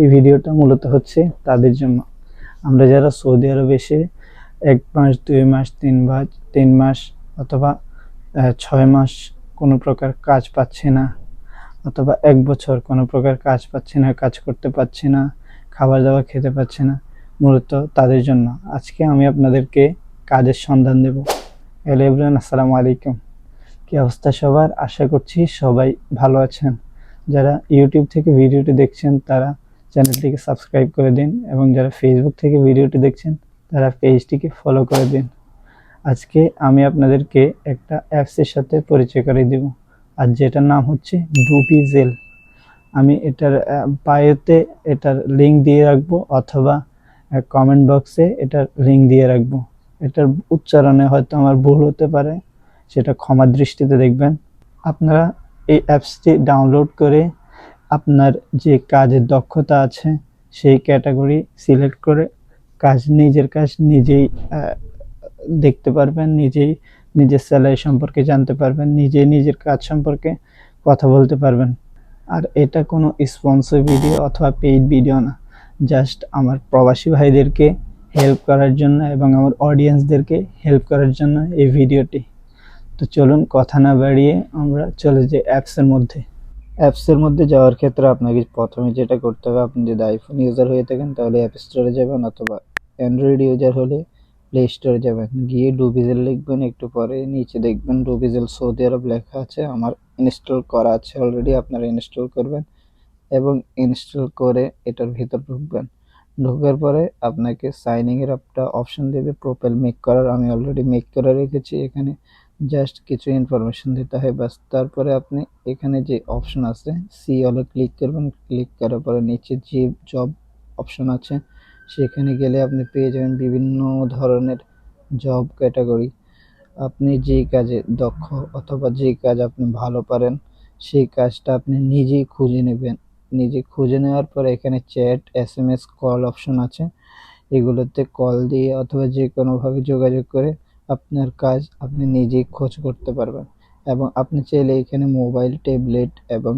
এই ভিডিওটা মূলত হচ্ছে তাদের জন্য। আমরা যারা সৌদি আরবে এসে এক মাস, দুই মাস, তিন মাস তিন মাস অথবা ছয় মাস কোনো প্রকার কাজ পাচ্ছি না, অথবা এক বছর কোনো প্রকার কাজ পাচ্ছি না, কাজ করতে পারছি না, খাবার দাবার খেতে পাচ্ছি না, মূলত তাদের জন্য। আজকে আমি আপনাদেরকে কাজের সন্ধান দেব। হ্যালো এভরিওয়ান, আসসালামু আলাইকুম। কী অবস্থা সবার? আশা করছি সবাই ভালো আছেন। যারা ইউটিউব থেকে ভিডিওটি দেখছেন, তারা চ্যানেলটিকে সাবস্ক্রাইব করে দিন এবং যারা ফেসবুক থেকে ভিডিওটি দেখছেন, তারা পেজটিকে ফলো করে দিন। আজকে আমি আপনাদেরকে একটা অ্যাপসের সাথে পরিচয় করে দেব। আর যেটার নাম হচ্ছে ডুবিজেল আমি এটার বায়োতে এটার লিঙ্ক দিয়ে রাখব অথবা কমেন্ট বক্সে এটার লিঙ্ক দিয়ে রাখব। এটার উচ্চারণে হয়তো আমার ভুল হতে পারে, সেটা ক্ষমার দৃষ্টিতে দেখবেন। আপনারা এই অ্যাপসটি ডাউনলোড করে আপনার যে কাজের দক্ষতা আছে, সেই ক্যাটাগরি সিলেক্ট করে কাজ, নিজের কাজ নিজেই দেখতে পারবেন, নিজেই নিজের স্যালারি সম্পর্কে জানতে পারবেন, নিজেই নিজের কাজ সম্পর্কে কথা বলতে পারবেন। আর এটা কোনো স্পন্সর ভিডিও অথবা পেইড ভিডিও না জাস্ট আমার প্রবাসী ভাইদেরকে হেল্প করার জন্য এবং আমার অডিয়েন্সদেরকে হেল্প করার জন্য এই ভিডিওটি তো চলুন কথা না বাড়িয়ে আমরা চলে যাই অ্যাপসের মধ্যে। অ্যাপসের মধ্যে যাওয়ার ক্ষেত্রে আপনাকে প্রথমে যেটা করতে হবে, আপনি যদি আইফোন ইউজার হয়ে থাকেন, তাহলে অ্যাপ স্টোরে যাবেন অথবা অ্যান্ড্রয়েড ইউজার হলে প্লে স্টোরে যাবেন। গিয়ে ডুবিজেল লিখবেন, একটু পরে নিচে দেখবেন ডুবিজেল সৌদি আরব লেখা আছে, আমার ইনস্টল করা আছে অলরেডি আপনারা ইনস্টল করবেন এবং ইনস্টল করে এটার ভিতর ঢুকবেন। ঢোকার পরে আপনাকে সাইনিংয়ের একটা অপশন দেবে প্রোফাইল মেক করার, আমি অলরেডি মেক করে রেখেছি এখানে। জাস্ট কিছু ইনফরমেশন দিতে হয় বাস তারপরে আপনি এখানে যে অপশন আছে সি অলে ক্লিক করবেন ক্লিক করার পরে নিচে যে জব অপশন আছে, সেখানে গেলে আপনি পেয়ে যাবেন বিভিন্ন ধরনের জব ক্যাটাগরি আপনি যেই কাজে দক্ষ অথবা যেই কাজ আপনি ভালো পারেন, সেই কাজটা আপনি নিজেই খুঁজে নেবেন। নিজে খুঁজে নেওয়ার পরে এখানে chat S M S call option আছে। এগুলোতে কল দিয়ে অথবা যে কোনোভাবে যোগাযোগ করে আপনার কাজ আপনি নিজেই খোঁজ করতে পারবেন। এবং আপনি চাইলে এখানে মোবাইল, ট্যাবলেট এবং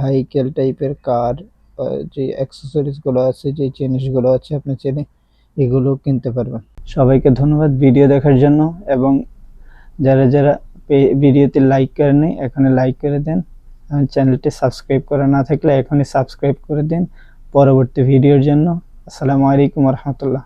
ভাইকেল টাইপের কার যে অ্যাক্সেসরিজগুলো আছে, যে জিনিসগুলো আছে, আপনি চাইলে এগুলো কিনতে পারবেন। সবাইকে ধন্যবাদ ভিডিও দেখার জন্য এবং যারা যারা ভিডিওতে লাইক করেনি এখানে লাইক করে দেন। চ্যানেলটি সাবস্ক্রাইব করা না থাকলে এখনই সাবস্ক্রাইব করে দিন। পরবর্তী ভিডিওর জন্য। আসসালামু আলাইকুম রহমতুল্লাহ।